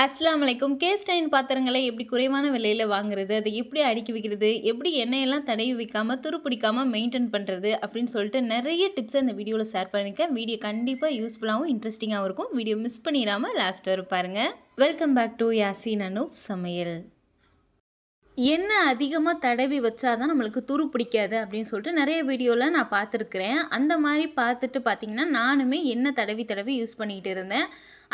அஸ்லாம் அலைக்கும். கேஸ்டைன் பாத்திரங்களை எப்படி குறைவான விலையில் வாங்குறது அதை எப்படி அடுக்கி வைக்கிறது எப்படி எண்ணெயெல்லாம் தடவி வைக்காமல் துரு பிடிக்காம மெயின்டைன் பண்ணுறது அப்படின்னு சொல்லிட்டு நிறைய டிப்ஸ் இந்த வீடியோவில் ஷேர் பண்ணியிருக்கேன் வீடியோ கண்டிப்பாக யூஸ்ஃபுல்லாகவும் இன்ட்ரெஸ்டிங்காகவும் இருக்கும். வீடியோ மிஸ் பண்ணிடாமல் லாஸ்ட் வரை பாருங்கள் welcome back to Yasin Anoop சமையல். எண்ணெய் அதிகமாக தடவி வச்சாதான் நம்மளுக்கு துரு பிடிக்காது அப்படின்னு சொல்லிட்டு நிறைய வீடியோவில் நான் பார்த்துருக்குறேன். அந்த மாதிரி பார்த்துட்டு பார்த்திங்கன்னா நானுமே எண்ணெய் தடவி தடவி யூஸ் பண்ணிக்கிட்டு இருந்தேன்.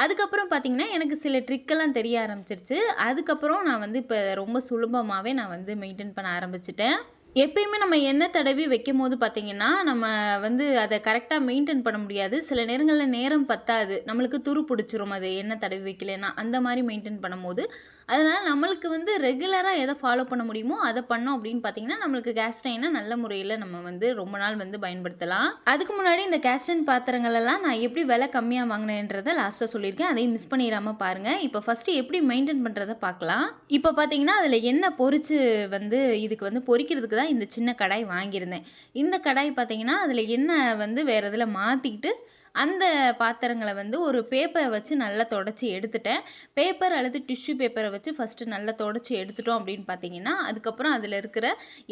அதுக்கப்புறம் பார்த்திங்கன்னா எனக்கு சில ட்ரிக்கெல்லாம் தெரிய ஆரம்பிச்சிருச்சு. அதுக்கப்புறம் நான் வந்து இப்போ ரொம்ப சுலபமாகவே நான் வந்து மெயின்டைன் பண்ண ஆரம்பிச்சிட்டேன். எப்பயுமே நம்ம எண்ணெய் தடவி வைக்கும் போது பார்த்தீங்கன்னா நம்ம வந்து அதை கரெக்டாக மெயின்டைன் பண்ண முடியாது. சில நேரங்களில் நேரம் பத்தாது. நம்மளுக்கு துரு பிடிச்சிரும். அது எண்ணெய் தடவி வைக்கலைன்னா அந்த மாதிரி மெயின்டைன் பண்ணும்போது. அதனால் நம்மளுக்கு வந்து ரெகுலராக எதை ஃபாலோ பண்ண முடியுமோ அதை பண்ணோம் அப்படின்னு பார்த்தீங்கன்னா நம்மளுக்கு கேஸ்டைனை நல்ல முறையில் நம்ம வந்து ரொம்ப நாள் வந்து பயன்படுத்தலாம். அதுக்கு முன்னாடி இந்த கேஸ்டைன் பாத்திரங்களெல்லாம் நான் எப்படி விலை கம்மியாக வாங்கினேன்றதை லாஸ்ட்டாக சொல்லியிருக்கேன். அதையும் மிஸ் பண்ணிடாமல் பாருங்கள் இப்போ ஃபஸ்ட்டு எப்படி மெயின்டைன் பண்ணுறதை பார்க்கலாம். இப்போ பார்த்தீங்கன்னா அதில் எண்ணெய் பொரிச்சு வந்து இதுக்கு வந்து பொறிக்கிறதுக்கு தான் இந்த சின்ன கடாய் வாங்கியிருந்தேன். இந்த கடாய் பார்த்தீங்கன்னா அதில் எண்ணெய் வந்து வேறு இதில் மாற்றிக்கிட்டு அந்த பாத்திரங்களை வந்து ஒரு பேப்பரை வச்சு நல்லா தொடச்சி எடுத்துட்டேன். பேப்பர் அல்லது டிஷ்யூ பேப்பரை வச்சு ஃபஸ்ட்டு நல்லா தொடச்சி எடுத்துட்டோம் அப்படின்னு பார்த்தீங்கன்னா அதுக்கப்புறம் அதில் இருக்கிற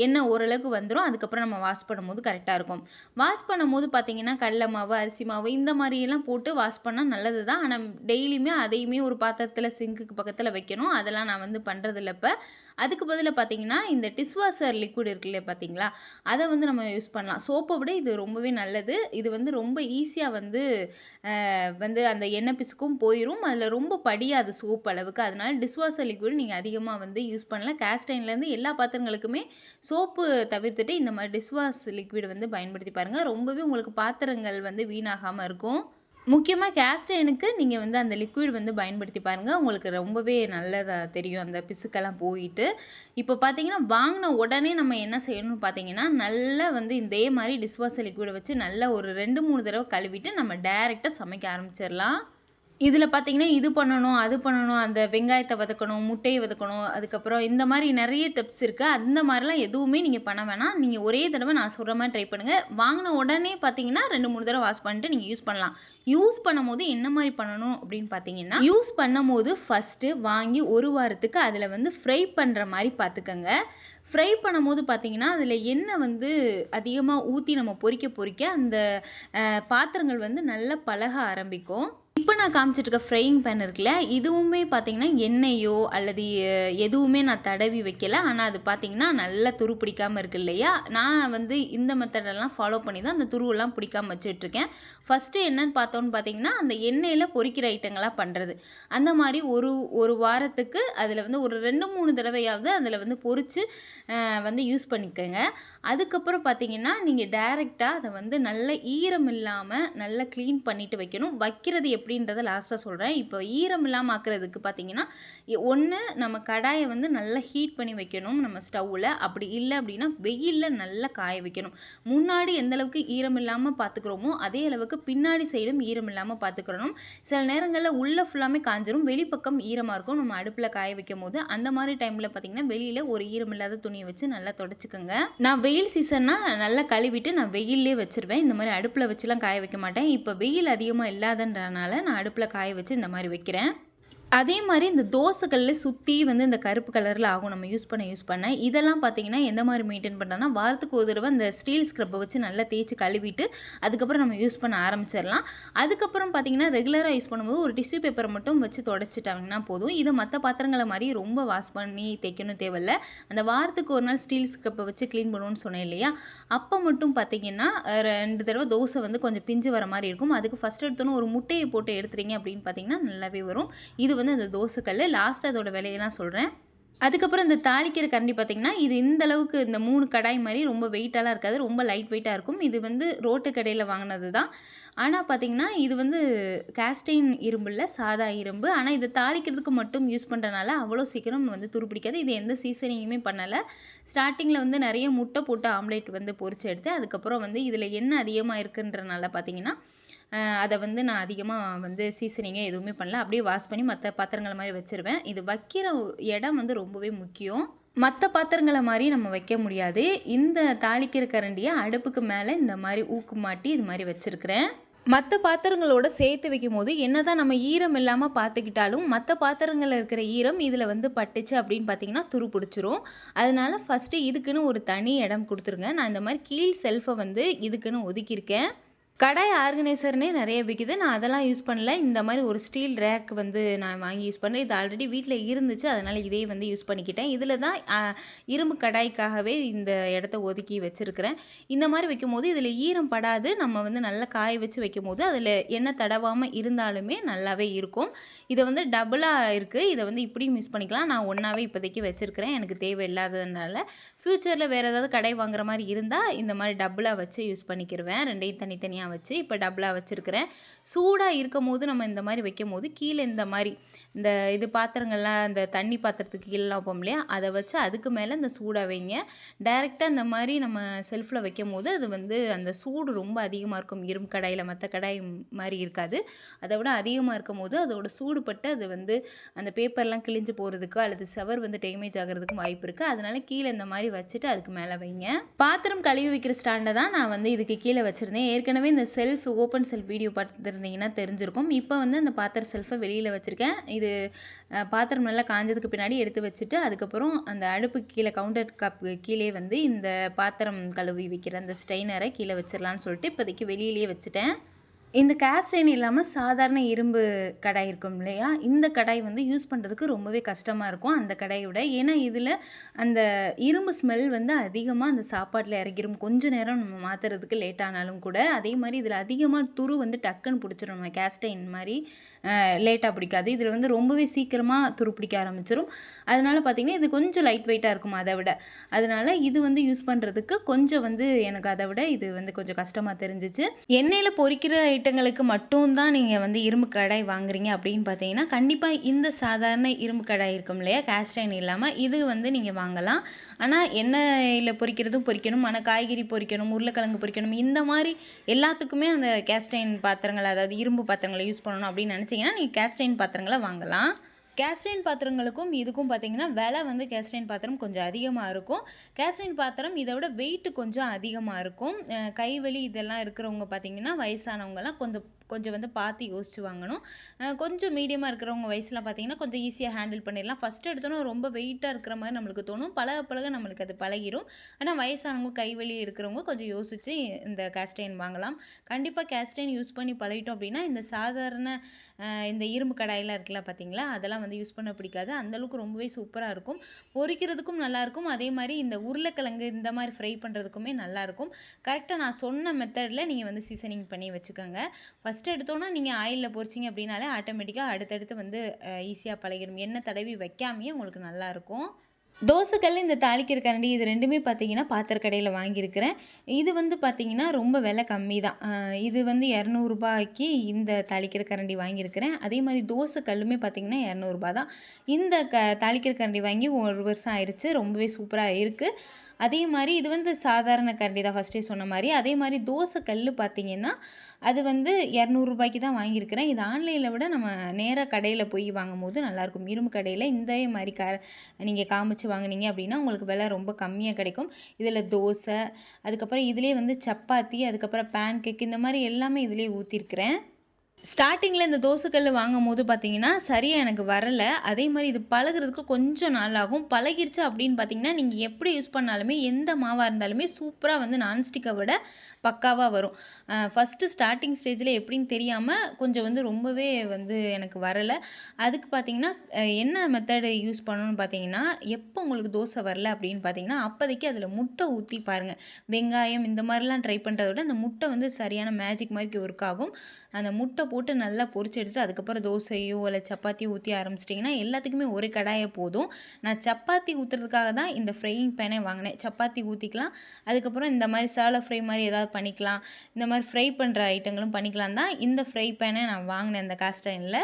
எண்ணெய் ஓரளவுக்கு வந்துடும் அதுக்கப்புறம் நம்ம வாஷ் பண்ணும்போது கரெக்டாக இருக்கும். வாஷ் பண்ணும்போது பார்த்தீங்கன்னா கடல மாவு அரிசி மாவு இந்த மாதிரியெல்லாம் போட்டு வாஷ் பண்ணால் நல்லது தான் ஆனால் டெய்லியுமே அதையுமே ஒரு பாத்திரத்தில் சிங்குக்கு பக்கத்தில் வைக்கணும். அதெல்லாம் நான் வந்து பண்ணுறதில்ல இப்போ. அதுக்கு பதிலாக பார்த்தீங்கன்னா இந்த டிஷ்வாஷர் லிக்விட் இருக்குல்ல பார்த்தீங்களா அதை வந்து நம்ம யூஸ் பண்ணலாம். சோப்பை விட இது ரொம்பவே நல்லது. இது வந்து ரொம்ப ஈஸியாக வந்து வந்து வந்து அந்த எண்ணெய் பிசுக்கும் போயிடும் அதில் ரொம்ப படியாது சோப் அளவுக்கு. அதனால் டிஷ்வாஷர் லிக்விட் நீங்கள் அதிகமாக வந்து யூஸ் பண்ணலாம். கேஸ்டைன்லேருந்து எல்லா பாத்திரங்களுக்குமே சோப்பு தவிர்த்துட்டு இந்த மாதிரி டிஷ்வாஷ் லிக்விட் வந்து பயன்படுத்தி பாருங்கள் ரொம்பவே உங்களுக்கு பாத்திரங்கள் வந்து வீணாகாமல் இருக்கும். முக்கியமாக கேஸ்டைனுக்கு நீங்கள் வந்து அந்த லிக்விட் வந்து பயன்படுத்தி பாருங்கள் உங்களுக்கு ரொம்பவே நல்லதாக தெரியும். அந்த பிசுக்கெல்லாம் போயிட்டு. இப்போ பார்த்தீங்கன்னா வாங்கின உடனே நம்ம என்ன செய்யணும்னு பார்த்தீங்கன்னா நல்லா வந்து இதே மாதிரி டிஷ்வாஷர் லிக்விடை வச்சு நல்லா ஒரு ரெண்டு மூணு தடவை கழுவிட்டு நம்ம டைரெக்டாக சமைக்க ஆரம்பிச்சிடலாம். இதில் பார்த்தீங்கன்னா இது பண்ணணும் அது பண்ணணும் அந்த வெங்காயத்தை வதக்கணும் முட்டையை வதக்கணும் அதுக்கப்புறம் இந்த மாதிரி நிறைய டிப்ஸ் இருக்குது அந்த மாதிரிலாம் எதுவுமே நீங்கள் பண்ண வேணாம். நீங்கள் ஒரே தடவை நான் சொல்கிற மாதிரி ட்ரை பண்ணுங்கள் வாங்கின உடனே பார்த்தீங்கன்னா ரெண்டு மூணு தடவை வாஷ் பண்ணிட்டு நீங்கள் யூஸ் பண்ணலாம். யூஸ் பண்ணும்போது என்ன மாதிரி பண்ணணும் அப்படின்னு பார்த்தீங்கன்னா யூஸ் பண்ணும் போது ஃபஸ்ட்டு வாங்கி ஒரு வாரத்துக்கு அதில் வந்து ஃப்ரை பண்ணுற மாதிரி பார்த்துக்கோங்க ஃப்ரை பண்ணும்போது பார்த்தீங்கன்னா அதில் எண்ணெய் வந்து அதிகமாக ஊற்றி நம்ம பொறிக்க பொறிக்க அந்த பாத்திரங்கள் வந்து நல்லா பழக ஆரம்பிக்கும். இப்போ நான் காமிச்சிட்டு இருக்க ஃப்ரையிங் பேன் இருக்குல்ல இதுவுமே பார்த்தீங்கன்னா எண்ணெயோ அல்லது எதுவுமே நான் தடவி வைக்கல. ஆனால் அது பார்த்தீங்கன்னா நல்லா துரு பிடிக்காமல் இருக்கு இல்லையா? நான் வந்து இந்த மெத்தடெல்லாம் ஃபாலோ பண்ணி தான் அந்த துருவெல்லாம் பிடிக்காமல் வச்சுட்ருக்கேன் ஃபஸ்ட்டு என்னன்னு பார்த்தோன்னு பார்த்தீங்கன்னா அந்த எண்ணெயில் பொறிக்கிற ஐட்டங்களாக பண்ணுறது அந்த மாதிரி ஒரு ஒரு வாரத்துக்கு அதில் வந்து ஒரு ரெண்டு மூணு தடவையாவது அதில் வந்து பொறிச்சு வந்து யூஸ் பண்ணிக்கோங்க. அதுக்கப்புறம் பார்த்தீங்கன்னா நீங்கள் டைரெக்டாக அதை வந்து நல்ல ஈரம் இல்லாமல் நல்லா க்ளீன் பண்ணிவிட்டு வைக்கணும். வைக்கிறது எப்படி எப்படின்றத லாஸ்ட்டாக சொல்கிறேன் இப்போ ஈரம் இல்லாமல் ஆக்கிறதுக்கு பார்த்தீங்கன்னா ஒன்று நம்ம கடாயை வந்து நல்லா ஹீட் பண்ணி வைக்கணும் நம்ம ஸ்டவ்வில் அப்படி இல்லை அப்படின்னா வெயிலில் நல்லா காய வைக்கணும். முன்னாடி எந்த அளவுக்கு ஈரம் இல்லாமல் பார்த்துக்கிறோமோ அதே அளவுக்கு பின்னாடி சைடும் ஈரம் இல்லாமல் பார்த்துக்கிறணும் சில நேரங்களில் உள்ளே ஃபுல்லாமே காஞ்சிரும். வெளிப்பக்கம் ஈரமாக இருக்கும். நம்ம அடுப்பில் காய வைக்கும் போது அந்த மாதிரி டைமில் பார்த்தீங்கன்னா வெளியில் ஒரு ஈரம் இல்லாத துணியை வச்சு நல்லா தொடச்சிக்கோங்க. நான் வெயில் சீசன்னா நல்லா கழுவிட்டு நான் வெயிலே வச்சுருவேன். இந்த மாதிரி அடுப்பில் வச்சுலாம் காய வைக்க மாட்டேன். இப்போ வெயில் அதிகமாக இல்லாதன்றனால நான் அடுப்பில் காய வச்சு இந்த மாதிரி வைக்கிறேன். அதே மாதிரி இந்த தோசைகளில் சுற்றி வந்து இந்த கருப்பு கலரில் ஆகும். நம்ம யூஸ் பண்ண யூஸ் பண்ண. இதெல்லாம் பார்த்தீங்கன்னா எந்த மாதிரி மெயின்டைன் பண்ணுறோன்னா வாரத்துக்கு ஒரு தடவை இந்த ஸ்டீல் ஸ்க்ரப்பை வச்சு நல்லா தேய்ச்சி கழுவிட்டு அதுக்கப்புறம் நம்ம யூஸ் பண்ண ஆரம்பிச்சிடலாம். அதுக்கப்புறம் பார்த்தீங்கன்னா ரெகுலராக யூஸ் பண்ணும்போது ஒரு டிஷ்யூ பேப்பரை மட்டும் வச்சு தொடச்சிட்டாங்கன்னா போதும். இதை மற்ற பாத்திரங்களை மாதிரி ரொம்ப வாஷ் பண்ணி தைக்கணும் தேவையில்ல. அந்த வாரத்துக்கு ஒரு நாள் ஸ்டீல் ஸ்க்ரப்பை வச்சு க்ளீன் பண்ணுவோன்னு சொன்னேன் இல்லையா? அப்போ மட்டும் பார்த்தீங்கன்னா ரெண்டு தடவை தோசை வந்து கொஞ்சம் பிஞ்சு வர மாதிரி இருக்கும். அதுக்கு ஃபஸ்ட் எடுத்தோன்னே ஒரு முட்டையை போட்டு எடுத்துறீங்க அப்படின்னு பார்த்தீங்கன்னா நல்லாவே வரும். இது வந்து அந்த தோசைக்கல் லாஸ்ட் அதோட விலையெல்லாம் சொல்கிறேன் அதுக்கப்புறம் இந்த தாளிக்கிற கரண்டி பார்த்திங்கன்னா இது இந்த அளவுக்கு இந்த மூணு கடாய் மாதிரி ரொம்ப வெயிட்டாலாம் இருக்காது ரொம்ப லைட் வெயிட்டாக இருக்கும். இது வந்து ரோட்டு கடையில் வாங்கினது தான் ஆனால் பார்த்திங்கன்னா இது வந்து கேஸ்டைன் இரும்பில் சாதா இரும்பு. ஆனால் இது தாளிக்கிறதுக்கு மட்டும் யூஸ் பண்ணுறனால அவ்வளோ சீக்கிரம் வந்து துருப்பிடிக்காது இது எந்த சீசனிங்குமே பண்ணலை. ஸ்டார்டிங்கில் வந்து நிறைய முட்டை போட்டு ஆம்லேட் வந்து பொறிச்சு எடுத்து அதுக்கப்புறம் வந்து இதில் என்ன அதிகமாக இருக்குன்றனால பார்த்திங்கன்னா அதை வந்து நான் அதிகமாக வந்து சீசனிங்கே எதுவுமே பண்ணல. அப்படியே வாஷ் பண்ணி மற்ற பாத்திரங்கள் மாதிரி வச்சுருவேன். இது வைக்கிற இடம் வந்து ரொம்பவே முக்கியம். மற்ற பாத்திரங்களை மாதிரி நம்ம வைக்க முடியாது. இந்த தாளிக்கிற கரண்டியை அடுப்புக்கு மேலே இந்த மாதிரி ஊக்கு மாட்டி இது மாதிரி வச்சுருக்கிறேன். மற்ற பாத்திரங்களோட சேர்த்து வைக்கும்போது என்னதான் நம்ம ஈரம் இல்லாமல் பார்த்துக்கிட்டாலும் மற்ற பாத்திரங்களில் இருக்கிற ஈரம் இதில் வந்து பட்டுச்சு அப்படின்னு பார்த்தீங்கன்னா துரு பிடிச்சிரும். அதனால ஃபஸ்ட்டு இதுக்குன்னு ஒரு தனி இடம் கொடுத்துருங்க. நான் இந்த மாதிரி கீழ் செல்ஃபை வந்து இதுக்குன்னு ஒதுக்கியிருக்கேன். கடாய் ஆர்கனைசர்னே நிறைய விற்கிது நான் அதெல்லாம் யூஸ் பண்ணல. இந்த மாதிரி ஒரு ஸ்டீல் ரேக் வந்து நான் வாங்கி யூஸ் பண்ணேன். இது ஆல்ரெடி வீட்டில் இருந்துச்சு. அதனால் இதே வந்து யூஸ் பண்ணிக்கிட்டேன். இதில் தான் இரும்பு கடாய்க்காகவே இந்த இடத்த ஒதுக்கி வச்சுருக்கிறேன். இந்த மாதிரி வைக்கும்போது இதில் ஈரம் படாது. நம்ம வந்து நல்லா காய வச்சு வைக்கும்போது அதில் எண்ணெய் தடவாமல் இருந்தாலுமே நல்லாவே இருக்கும். இதை வந்து டபுளாக இருக்குது இதை வந்து இப்படியும் யூஸ் பண்ணிக்கலாம். நான் ஒன்றாவே இப்போதைக்கு வச்சுருக்கிறேன். எனக்கு தேவை இல்லாததுனால ஃப்யூச்சரில் வேறு ஏதாவது கடை வாங்குற மாதிரி இருந்தால் இந்த மாதிரி டபுளாக வச்சு யூஸ் பண்ணிக்கிடுவேன் ரெண்டையும் தனித்தனியாக வச்சு இப்போ டபுளாக வச்சுருக்கிறேன். சூடாக இருக்கும் போது நம்ம இந்த மாதிரி வைக்கும் போது கீழே இந்த மாதிரி இந்த இது பாத்திரங்கள்லாம் இந்த தண்ணி பாத்திரத்துக்கு கீழெலாம் வைப்போம் இல்லையா? அதை வச்சு அதுக்கு மேலே இந்த சூடாக வைங்க. டைரெக்டாக இந்த மாதிரி நம்ம செல்ஃபில் வைக்கும் போது அது வந்து அந்த சூடு ரொம்ப அதிகமாக இருக்கும். இரும்பு கடாயில் மற்ற கடாய் மாதிரி இருக்காது. அதை விட அதிகமாக இருக்கும் போது அதோட சூடுபட்டு அது வந்து அந்த பேப்பர்லாம் கிழிஞ்சு போகிறதுக்கோ அல்லது செவர் வந்து டேமேஜ் ஆகிறதுக்கும் வாய்ப்பு இருக்குது அதனால கீழே இந்த மாதிரி வச்சுட்டு அதுக்கு மேலே வைங்க. பாத்திரம் கழுவி வைக்கிற ஸ்டாண்டை தான் நான் வந்து இதுக்கு கீழே வச்சுருந்தேன். ஏற்கனவே இந்த செல்ஃப் ஓப்பன் செல்ஃப் வீடியோ பார்த்துருந்தீங்கன்னா தெரிஞ்சிருக்கும். இப்போ வந்து அந்த பாத்திர செல்ஃபை வெளியில் வச்சுருக்கேன். இது பாத்திரம் நல்லா காஞ்சதுக்கு பின்னாடி எடுத்து வச்சுட்டு அதுக்கப்புறம் அந்த அடுப்பு கீழே கவுண்டர் கப் கீழே வந்து இந்த பாத்திரம் கழுவி வைக்கிற அந்த ஸ்டெய்னரை கீழே வச்சிடலான்னு சொல்லிட்டு இப்போதைக்கு வெளியிலேயே வச்சுட்டேன். இந்த கேஸ்டைன் இல்லாமல் சாதாரண இரும்பு கடாய் இருக்கும் இல்லையா? இந்த கடாய் வந்து யூஸ் பண்ணுறதுக்கு ரொம்பவே கஷ்டமாக இருக்கும் அந்த கடாயை விட. ஏன்னா இதில் அந்த இரும்பு ஸ்மெல் வந்து அதிகமாக அந்த சாப்பாட்டில் இறங்கிரும். கொஞ்ச நேரம் நம்ம மாற்றுறதுக்கு லேட் ஆனாலும் கூட. அதே மாதிரி இதில் அதிகமாக துரு வந்து டக்குன்னு பிடிச்சிரும். நம்ம கேஸ்டைன் மாதிரி லேட்டாக பிடிக்காது. இதில் வந்து ரொம்பவே சீக்கிரமாக துரு பிடிக்க ஆரம்பிச்சிடும் அதனால் பார்த்திங்கன்னா இது கொஞ்சம் லைட் வெயிட்டாக இருக்கும் அதை விட. அதனால இது வந்து யூஸ் பண்ணுறதுக்கு கொஞ்சம் வந்து எனக்கு அதை விட இது வந்து கொஞ்சம் கஷ்டமாக தெரிஞ்சிச்சு. எண்ணெயில் பொறிக்கிற ஐட்டங்களுக்கு மட்டும்தான் நீங்கள் வந்து இரும்பு கடாய் வாங்குறீங்க அப்படின்னு பார்த்தீங்கன்னா கண்டிப்பாக இந்த சாதாரண இரும்பு கடாய் இருக்கும் இல்லையா? கேஸ்டைன் இல்லாமல் இது வந்து நீங்கள் வாங்கலாம். ஆனால் எண்ணெயில் பொறிக்கிறதும் பொறிக்கணும் ஆனால் காய்கறி பொறிக்கணும் உருளைக்கிழங்கு பொறிக்கணும் இந்த மாதிரி எல்லாத்துக்குமே அந்த கேஸ்டைன் பாத்திரங்கள் அதாவது இரும்பு பாத்திரங்களை யூஸ் பண்ணணும் அப்படின்னு நினச்சிங்கன்னா நீங்கள் கேஸ்டைன் பாத்திரங்களை வாங்கலாம். கேஸ்டைன் பாத்திரங்களுக்கும் இதுக்கும் பார்த்தீங்கன்னா விலை வந்து கேஸ்டைன் பாத்திரம் கொஞ்சம் அதிகமாக இருக்கும். கேஸ்டைன் பாத்திரம் இதை விட வெயிட் கொஞ்சம் அதிகமாக இருக்கும். கைவலி இதெல்லாம் இருக்கிறவங்க பார்த்தீங்கன்னா வயசானவங்கலாம் கொஞ்சம் கொஞ்சம் வந்து பார்த்து யோசிச்சு வாங்கணும். கொஞ்சம் மீடியமாக இருக்கிறவங்க வயசுலாம் பார்த்தீங்கன்னா கொஞ்சம் ஈஸியாக ஹேண்டில் பண்ணிடலாம். ஃபஸ்ட்டு எடுத்தோன்னா ரொம்ப வெயிட்டாக இருக்கிற மாதிரி நம்மளுக்கு தோணும். பழக பழக நம்மளுக்கு அது பழகிரும். ஆனால் வயசானவங்க கைவெளி இருக்கிறவங்க கொஞ்சம் யோசித்து இந்த கேஸ்டைன் வாங்கலாம். கண்டிப்பாக கேஸ்டைன் யூஸ் பண்ணி பழகிட்டோம் அப்படின்னா இந்த சாதாரண இந்த இரும்பு கடாயெல்லாம் இருக்குல்ல பார்த்தீங்களா? அதெல்லாம் வந்து யூஸ் பண்ண பிடிக்காது. அந்தளவுக்கு ரொம்பவே சூப்பராக இருக்கும். பொரிக்கிறதுக்கும் நல்லாயிருக்கும் அதே மாதிரி இந்த உருளைக்கிழங்கு இந்த மாதிரி ஃப்ரை பண்ணுறதுக்குமே நல்லாயிருக்கும் கரெக்டாக நான் சொன்ன மெத்தடில் நீங்கள் வந்து சீசனிங் பண்ணி வச்சுக்கோங்க. ஃபஸ்ட் ஃபஸ்ட்டு எடுத்தோன்னா நீங்கள் ஆயிலில் பொறிச்சிங்க அப்படின்னாலே ஆட்டோமேட்டிக்காக அடுத்தடுத்து வந்து ஈஸியாக பழகிடும் எண்ணெய் தடவி வைக்காமையே உங்களுக்கு நல்லாயிருக்கும் தோசைக்கல் இந்த தாளிக்கிற கரண்டி இது ரெண்டுமே பார்த்தீங்கன்னா பாத்திர கடையில் வாங்கியிருக்கிறேன். இது வந்து பார்த்திங்கன்னா ரொம்ப விலை கம்மி தான். இது வந்து இரநூறுபாய்க்கு இந்த தாளிக்கிற கரண்டி வாங்கியிருக்கிறேன். அதே மாதிரி தோசை கல்லுமே பார்த்தீங்கன்னா இரநூறுபா தான். இந்த க தாளிக்கிற கரண்டி வாங்கி ஒரு வருஷம் ஆயிடுச்சு ரொம்பவே சூப்பராக இருக்குது அதே மாதிரி இது வந்து சாதாரண கரண்டி தான் ஃபஸ்ட்டே சொன்ன மாதிரி. அதே மாதிரி தோசை கல் பார்த்தீங்கன்னா அது வந்து இரநூறுபாய்க்கு தான் வாங்கியிருக்கிறேன். இது ஆன்லைனில் விட நம்ம நேராக கடையில் போய் வாங்கும் போது நல்லாயிருக்கும். இரும்பு கடையில் இதே மாதிரி க நீங்கள் காமிச்சு வாங்குனீங்க அப்படின்னா உங்களுக்கு விலை ரொம்ப கம்மியாக கிடைக்கும். இதில் தோசை அதுக்கப்புறம் இதிலே வந்து சப்பாத்தி அதுக்கப்புறம் பேன் கேக் இந்த மாதிரி எல்லாமே இதிலே ஊற்றிருக்கிறேன் ஸ்டார்டிங்கில் இந்த தோசைக்கல் வாங்கும் போது பார்த்தீங்கன்னா சரியாக எனக்கு வரலை. அதே மாதிரி இது பழகுறதுக்கு கொஞ்சம் நாள் ஆகும் பழகிருச்சு அப்படின்னு பார்த்தீங்கன்னா நீங்கள் எப்படி யூஸ் பண்ணாலுமே எந்த மாவாக இருந்தாலுமே சூப்பராக வந்து நான்ஸ்டிக்கை விட பக்காவாக வரும். ஃபஸ்ட்டு ஸ்டார்டிங் ஸ்டேஜில் எப்படின்னு தெரியாமல் கொஞ்சம் வந்து ரொம்பவே வந்து எனக்கு வரலை. அதுக்கு பார்த்தீங்கன்னா என்ன மெத்தடு யூஸ் பண்ணணும்னு பார்த்தீங்கன்னா எப்போ உங்களுக்கு தோசை வரல அப்படின்னு பார்த்தீங்கன்னா அப்போதைக்கு அதில் முட்டை ஊற்றி பாருங்கள் வெங்காயம் இந்த மாதிரிலாம் ட்ரை பண்ணுறத விட அந்த முட்டை வந்து சரியான மேஜிக் மாதிரி ஒர்க் ஆகும். அந்த முட்டை போட்டு நல்லா பொரிச்சு எடுத்துட்டு அதுக்கப்புறம் தோசையோ இல்லை சப்பாத்தியோ ஊற்றி ஆரம்பிச்சிட்டிங்கன்னா எல்லாத்துக்குமே ஒரு கடாயே போதும். நான் சப்பாத்தி ஊற்றுறதுக்காக தான் இந்த ஃப்ரையிங் பேனே வாங்கினேன். சப்பாத்தி ஊற்றிக்கலாம் அதுக்கப்புறம் இந்த மாதிரி சாலை ஃப்ரை மாதிரி ஏதாவது பண்ணிக்கலாம். இந்த மாதிரி ஃப்ரை பண்ணுற ஐட்டங்களும் பண்ணிக்கலாம் தான் இந்த ஃப்ரை பேனை நான் வாங்கினேன் இந்த காஸ்டைனில்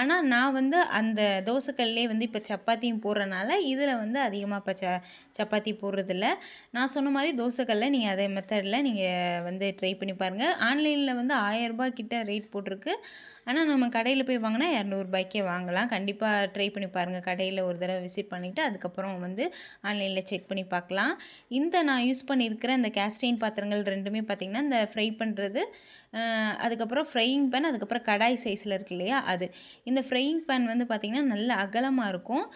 ஆனால் நான் வந்து அந்த தோசைக்கல்லே வந்து இப்போ சப்பாத்தியும் போடுறனால இதில் வந்து அதிகமாக இப்போ ச சப்பாத்தி போடுறதில்ல. நான் சொன்ன மாதிரி தோசைக்கல்ல நீங்கள் அதே மெத்தடில் நீங்கள் வந்து ட்ரை பண்ணி பாருங்கள் ஆன்லைனில் வந்து ஆயரரூபா கிட்ட ரேட் போட்டிருக்கு. இருக்குது ஆனால் நம்ம கடையில் போய் வாங்கினா இரநூறுபாய்க்கே வாங்கலாம். கண்டிப்பாக ட்ரை பண்ணி பாருங்கள் கடையில் ஒரு தடவை விசிட் பண்ணிவிட்டு அதுக்கப்புறம் வந்து ஆன்லைனில் செக் பண்ணி பார்க்கலாம். இந்த நான் யூஸ் பண்ணியிருக்கிற இந்த கேஸ்டைன் பாத்திரங்கள் ரெண்டுமே பார்த்திங்கன்னா இந்த ஃப்ரை பண்ணுறது அதுக்கப்புறம் ஃப்ரையிங் பேன் அதுக்கப்புறம் கடாய் சைஸில் இருக்கு இல்லையா அது. இந்த ஃப்ரையிங் பேன் வந்து பார்த்திங்கன்னா நல்ல அகலமாக இருக்கும்.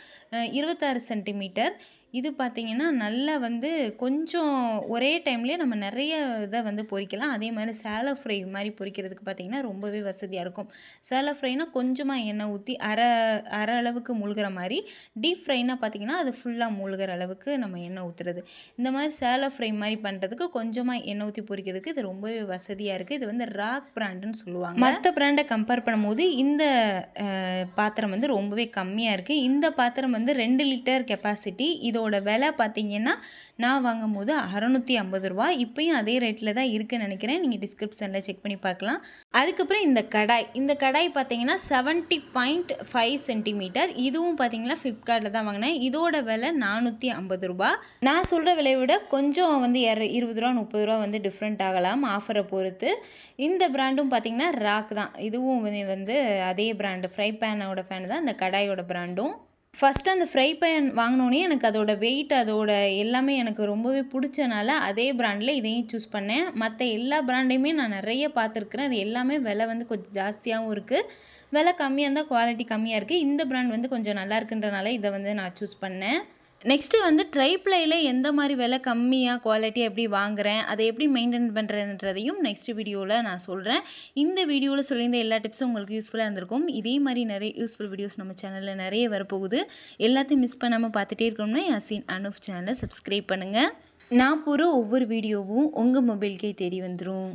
இருபத்தாறு சென்டிமீட்டர் இது பார்த்திங்கன்னா நல்லா வந்து கொஞ்சம் ஒரே டைம்லேயே நம்ம நிறைய இதை வந்து பொரிக்கலாம் அதே மாதிரி சேலை ஃப்ரை மாதிரி பொரிக்கிறதுக்கு பார்த்திங்கன்னா ரொம்பவே வசதியாக இருக்கும். சேலை ஃப்ரைனா கொஞ்சமாக எண்ணெய் ஊற்றி அரை அரை அளவுக்கு மூழ்கிற மாதிரி டீப் ஃப்ரைனா பார்த்திங்கன்னா அது ஃபுல்லாக மூழ்கிற அளவுக்கு நம்ம எண்ணெய் ஊற்றுறது இந்த மாதிரி சேலை ஃப்ரை மாதிரி பண்ணுறதுக்கு கொஞ்சமாக எண்ணெய் ஊற்றி பொரிக்கிறதுக்கு இது ரொம்பவே வசதியாக இருக்குது இது வந்து ராக் பிராண்டுன்னு சொல்லுவாங்க. மற்ற பிராண்டை கம்பேர் பண்ணும்போது இந்த பாத்திரம் வந்து ரொம்பவே கம்மியாக இருக்குது இந்த பாத்திரம் வந்து ரெண்டு லிட்டர் கெப்பாசிட்டி இது இதோட விலை பார்த்தீங்கன்னா நான் வாங்கும்போது அறநூற்றி ஐம்பது ரூபா இப்போயும் அதே ரேட்டில் தான் இருக்குதுன்னு நினைக்கிறேன். நீங்கள் டிஸ்கிரிப்ஷனில் செக் பண்ணி பார்க்கலாம். அதுக்கப்புறம் இந்த கடாய். இந்த கடாய் பார்த்தீங்கன்னா செவன்ட்டி பாயிண்ட் ஃபைவ் சென்டிமீட்டர் இதுவும் பார்த்தீங்கன்னா ஃப்ளிப்கார்ட்டில் தான் வாங்கினேன். இதோட விலை நானூற்றி ஐம்பது ரூபா நான் சொல்கிற விலையை விட கொஞ்சம் வந்து இர இருபது ரூபா முப்பது ரூபா வந்து டிஃப்ரெண்ட் ஆகலாம் ஆஃபரை பொறுத்து. இந்த பிராண்டும் பார்த்தீங்கன்னா ராக் தான். இதுவும் வந்து வந்து அதே பிராண்டு ஃப்ரை பேனோட ஃபேன் தான். இந்த கடாயோட பிராண்டும் ஃபஸ்ட்டு அந்த ஃப்ரை பேன் வாங்கினோன்னே எனக்கு அதோட வெயிட் அதோட எல்லாமே எனக்கு ரொம்பவே பிடிச்சனால அதே பிராண்டில் இதையும் சூஸ் பண்ணேன். மற்ற எல்லா பிராண்டையுமே நான் நிறைய பார்த்துருக்குறேன். அது எல்லாமே விலை வந்து கொஞ்சம் ஜாஸ்தியாகவும் இருக்குது விலை கம்மியாக இருந்தால் குவாலிட்டி கம்மியாக இருக்குது இந்த ப்ராண்ட் வந்து கொஞ்சம் நல்லா இருக்குன்றனால இதை வந்து நான் சூஸ் பண்ணேன். நெக்ஸ்ட்டு வந்து ட்ரைப்ளையில் எந்த மாதிரி விலை கம்மியாக குவாலிட்டி எப்படி வாங்குறேன் அதை எப்படி மெயின்டைன் பண்ணுறதுன்றதையும் நெக்ஸ்ட் வீடியோவில் நான் சொல்கிறேன் இந்த வீடியோவில் சொல்லியிருந்த எல்லா டிப்ஸும் உங்களுக்கு யூஸ்ஃபுல்லாக இருந்திருக்கும். இதே மாதிரி நிறைய யூஸ்ஃபுல் வீடியோஸ் நம்ம சேனலில் நிறைய வரப்போகுது. எல்லாத்தையும் மிஸ் பண்ணாமல் பார்த்துட்டே இருக்கணும்னா யாசின் அனுஃப் சேனலை சப்ஸ்கிரைப் பண்ணுங்கள் நான் போகிற ஒவ்வொரு வீடியோவும் உங்கள் மொபைல்கே தேடி வந்துடும்